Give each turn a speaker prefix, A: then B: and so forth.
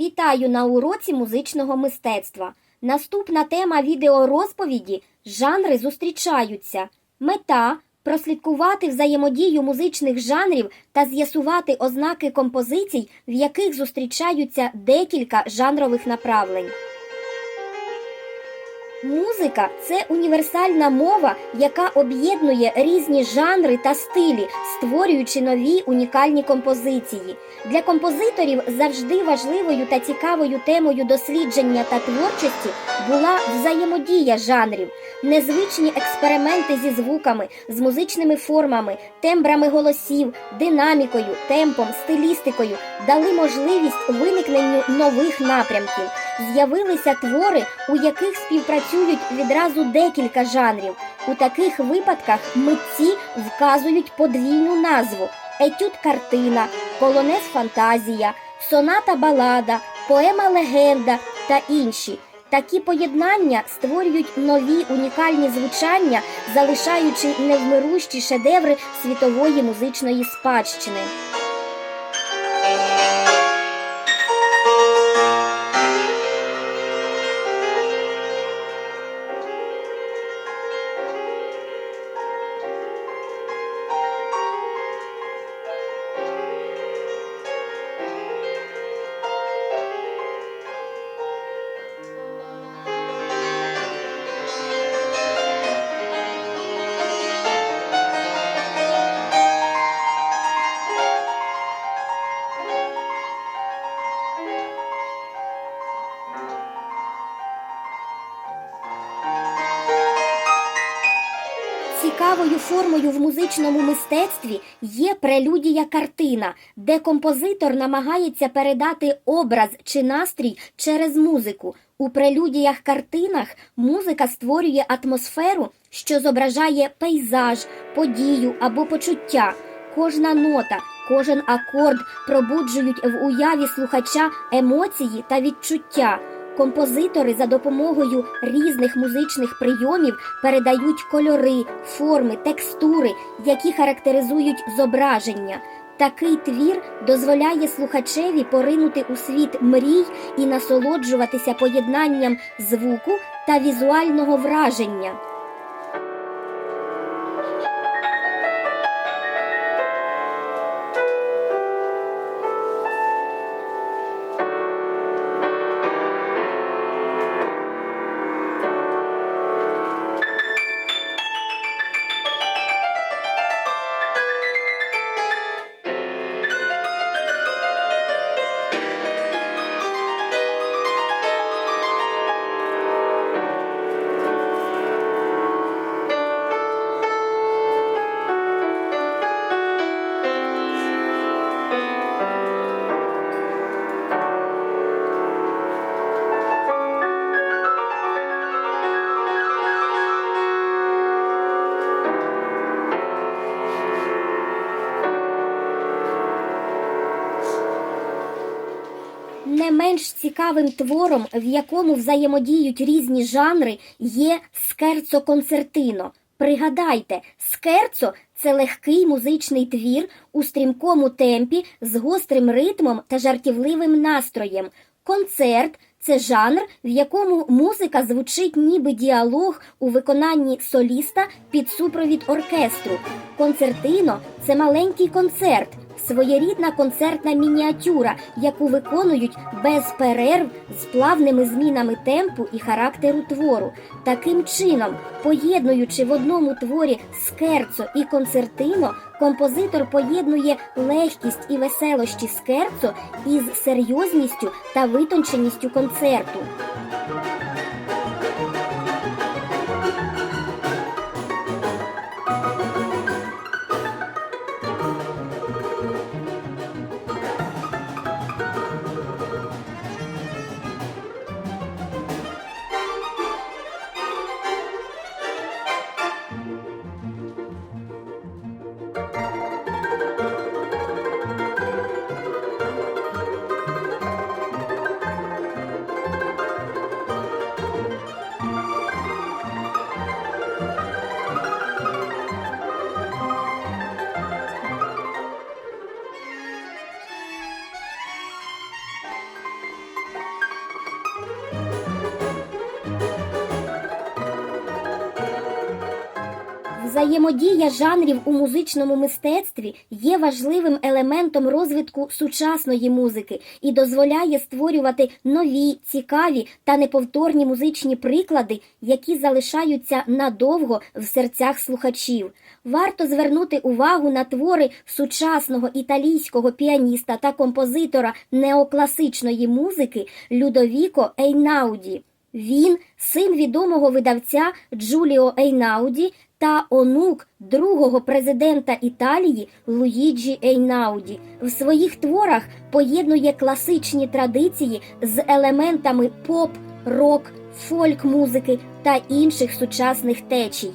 A: Вітаю на уроці музичного мистецтва. Наступна тема відеорозповіді жанри зустрічаються. Мета прослідкувати взаємодію музичних жанрів та з'ясувати ознаки композицій, в яких зустрічаються декілька жанрових направлень. Музика це універсальна мова, яка об'єднує різні жанри та стилі, створюючи нові унікальні композиції. Для композиторів завжди важливою та цікавою темою дослідження та творчості була взаємодія жанрів, незвичні експерименти зі звуками, з музичними формами, тембрами голосів, динамікою, темпом, стилістикою дали можливість виникненню нових напрямків. З'явилися твори, у яких співпрацюють відразу декілька жанрів. У таких випадках митці вказують подвійну назву: етюд картина, полонез фантазія, соната балада, поема легенда та інші. Такі поєднання створюють нові унікальні звучання, залишаючи невмирущі шедеври світової музичної спадщини. Цікавою формою в музичному мистецтві є прелюдія картина, де композитор намагається передати образ чи настрій через музику. У прелюдіях картинах музика створює атмосферу, що зображає пейзаж, подію або почуття. Кожна нота, кожен акорд пробуджують в уяві слухача емоції та відчуття. Композитори за допомогою різних музичних прийомів передають кольори, форми, текстури, які характеризують зображення. Такий твір дозволяє слухачеві поринути у світ мрій і насолоджуватися поєднанням звуку та візуального враження. Не менш цікавим твором, в якому взаємодіють різні жанри, є скерцо концертино. Пригадайте, скерцо це легкий музичний твір у стрімкому темпі з гострим ритмом та жартівливим настроєм. Концерт це жанр, в якому музика звучить ніби діалог у виконанні соліста під супровід оркестру. Концертино це маленький концерт, своєрідна концертна мініатюра, яку виконують без перерв з плавними змінами темпу і характеру твору. Таким чином, поєднуючи в одному творі скерцо і концертино, композитор поєднує легкість і веселощі скерцо із серйозністю та витонченістю концерту. Взаємодія жанрів у музичному мистецтві є важливим елементом розвитку сучасної музики і дозволяє створювати нові, цікаві та неповторні музичні приклади, які залишаються надовго в серцях слухачів. Варто звернути увагу на твори сучасного італійського піаніста та композитора неокласичної музики Людовіко Ейнауді. Він син відомого видавця Джуліо Ейнауді та онук другого президента Італії Луїджі Ейнауді. В своїх творах поєднує класичні традиції з елементами поп, рок, фольк-музики та інших сучасних течій.